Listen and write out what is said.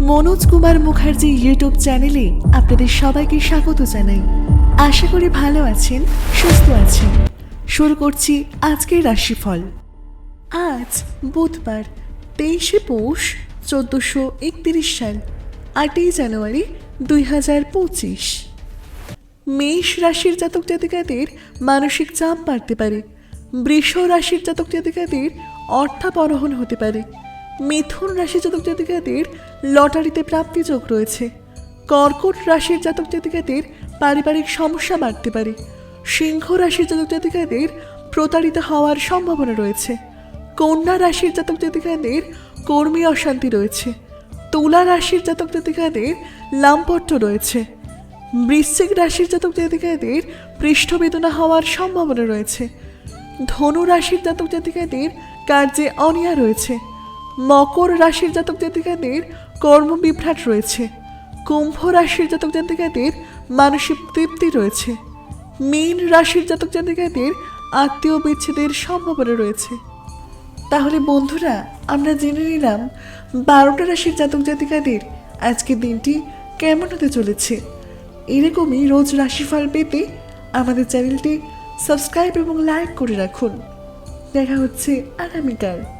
Manoj Kumar Mukherjee YouTube চ্যানেলে আপনাদের সবাইকে স্বাগত জানাই। আশা করি ভালো আছেন, সুস্থ আছেন। শুরু করছি আজকের রাশিফল। আজ বুধবার, তেইশে পৌষ, চোদ্দোশো একত্রিশ সাল, আটই জানুয়ারি দুই হাজার পঁচিশ। মেষ রাশির জাতক জাতিকাদের মানসিক চাপ বাড়তে পারে। বৃষ রাশির জাতক জাতিকাদের অর্থাপরোহণ হতে পারে। মিথুন রাশির জাতক জাতিকাদের লটারিতে প্রাপ্তি যোগ রয়েছে। কর্কট রাশির জাতক জাতিকাদের পারিবারিক সমস্যা বাড়তে পারে। সিংহ রাশির জাতক জাতিকাদের প্রতারিত হওয়ার সম্ভাবনা রয়েছে। কন্যা রাশির জাতক জাতিকাদের কর্মী অশান্তি রয়েছে। তুলা রাশির জাতক জাতিকাদের লাম্পট্য রয়েছে। বৃশ্চিক রাশির জাতক জাতিকাদের পৃষ্ঠবেদনা হওয়ার সম্ভাবনা রয়েছে। ধনু রাশির জাতক জাতিকাদের কার্যে অনিয়া রয়েছে। মকর রাশির জাতক জাতিকাদের কর্মবিভ্রাট রয়েছে। কুম্ভ রাশির জাতক জাতিকাদের মানসিক তৃপ্তি রয়েছে। মীন রাশির জাতক জাতিকাদের আত্মীয় বিচ্ছেদের সম্ভাবনা রয়েছে। তাহলে বন্ধুরা, আমরা জেনে নিলাম বারোটা রাশির জাতক জাতিকাদের আজকের দিনটি কেমন হতে চলেছে। এরকমই রোজ রাশিফল পেতে আমাদের চ্যানেলটি সাবস্ক্রাইব এবং লাইক করে রাখুন। দেখা হচ্ছে আগামীকাল।